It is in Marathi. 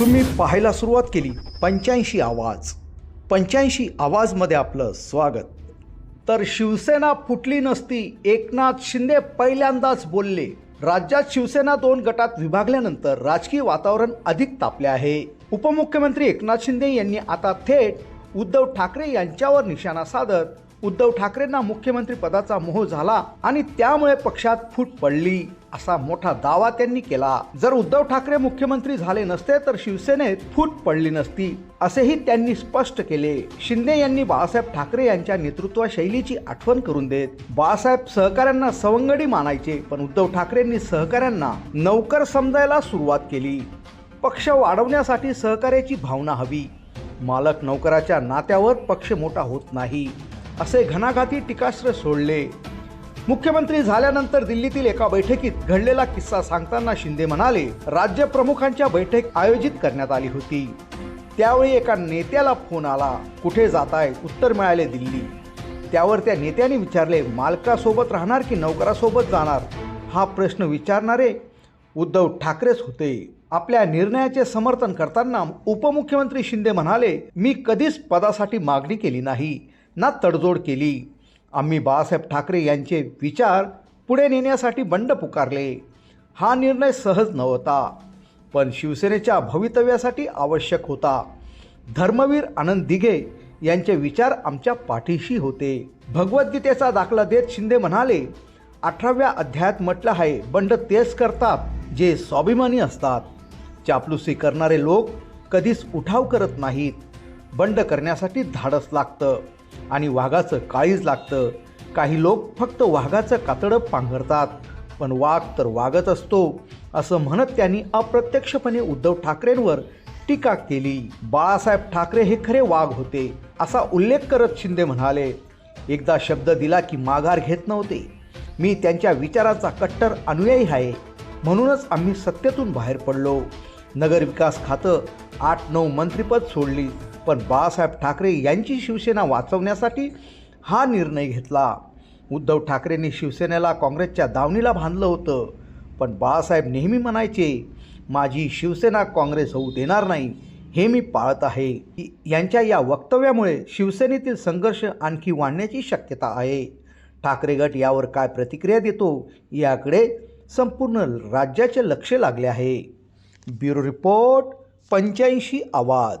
तुम्ही पाहायला सुरुवात केली. पंच्याऐंशी आवाज. पंच्याऐंशी आवाजमध्ये आपलं स्वागत. तर शिवसेना फुटली नसती एकनाथ शिंदे पहिल्यांदाच बोलले. राज्यात शिवसेना दोन गटात विभागल्यानंतर राजकीय वातावरण अधिक तापले आहे. उपमुख्यमंत्री एकनाथ शिंदे यांनी आता थेट उद्धव ठाकरे यांच्यावर निशाणा साधत उद्धव ठाकरेंना मुख्यमंत्री पदाचा मोह झाला आणि त्यामुळे पक्षात फूट पडली. असा मोठा दावा त्यांनी केला. जर उद्धव ठाकरे मुख्यमंत्री झाले नसते तर शिवसेनेत फूट पडली नसती असेही त्यांनी स्पष्ट केले. शिंदे यांनी बाळासाहेब ठाकरे यांच्या नेतृत्व शैलीची आठवण करून देत बाळासाहेब सहकाऱ्यांना सवंगडी मानायचे पण उद्धव ठाकरेंनी सहकाऱ्यांना नौकर समजायला सुरुवात केली. पक्ष वाढवण्यासाठी सहकार्याची भावना हवी. मालक नौकराच्या नात्यावर पक्ष मोठा होत नाही असे घणाघाती टीकास्त्र सोडले. मुख्यमंत्री झाल्यानंतर दिल्लीतील एका बैठकीत घडलेला किस्सा सांगताना शिंदे म्हणाले राज्य प्रमुखांच्या बैठक आयोजित करण्यात आली होती. त्यावेळी एका नेत्याला फोन आला. कुठे जाताय? उत्तर मिळाले दिल्ली. त्यावर त्या नेत्याने विचारले मालकासोबत राहणार की नौकरासोबत जाणार? हा प्रश्न विचारणारे उद्धव ठाकरेच होते. आपल्या निर्णयाचे समर्थन करताना उपमुख्यमंत्री शिंदे म्हणाले मी कधीच पदासाठी मागणी केली नाही ना तडजोड केली. आम्ही बाळासाहेब ठाकरे यांचे विचार पुढे नेण्यासाठी बंड पुकारले. हा निर्णय सहज नव्हता पण शिवसेनेच्या भवितव्यासाठी आवश्यक होता. धर्मवीर आनंद दिघे यांचे विचार आमच्या पाठीशी होते. भगवद्गीतेचा दाखला देत शिंदे म्हणाले अठराव्या अध्यायात म्हटलं आहे बंड तेच करतात जे स्वाभिमानी असतात. चापलुसी करणारे लोक कधीच उठाव करत नाहीत. बंड करण्यासाठी धाडस लागतं आणि वाघाचं काळीज लागतं. काही लोक फक्त वाघाचं कातडं पांघरतात. पण वाघ तर वागत असतो असं म्हणत त्यांनी अप्रत्यक्षपणे उद्धव ठाकरेंवर टीका केली. बाळासाहेब ठाकरे हे खरे वाघ होते असा उल्लेख करत शिंदे म्हणाले एकदा शब्द दिला की माघार घेत नव्हते. मी त्यांच्या विचाराचा कट्टर अनुयायी आहे. म्हणूनच आम्ही सत्तेतून बाहेर पडलो. नगरविकास खातं आठ नऊ मंत्रिपद सोडली. पण बाळासाहेब ठाकरे यांची शिवसेना वाचवण्यासाठी हा निर्णय घेतला. उद्धव ठाकरेंनी शिवसेनेला काँग्रेसच्या दावणीला बांधलं होतं. पण बाळासाहेब नेहमी म्हणायचे माझी शिवसेना काँग्रेस होऊ देणार नाही हे मी पाळत आहे. यांच्या या वक्तव्यामुळे शिवसेनेतील संघर्ष आणखी वाढण्याची शक्यता आहे. ठाकरे गट यावर काय प्रतिक्रिया देतो याकडे संपूर्ण राज्याचे लक्ष लागले आहे. ब्युरो रिपोर्ट पंच्याऐंशी आवाज.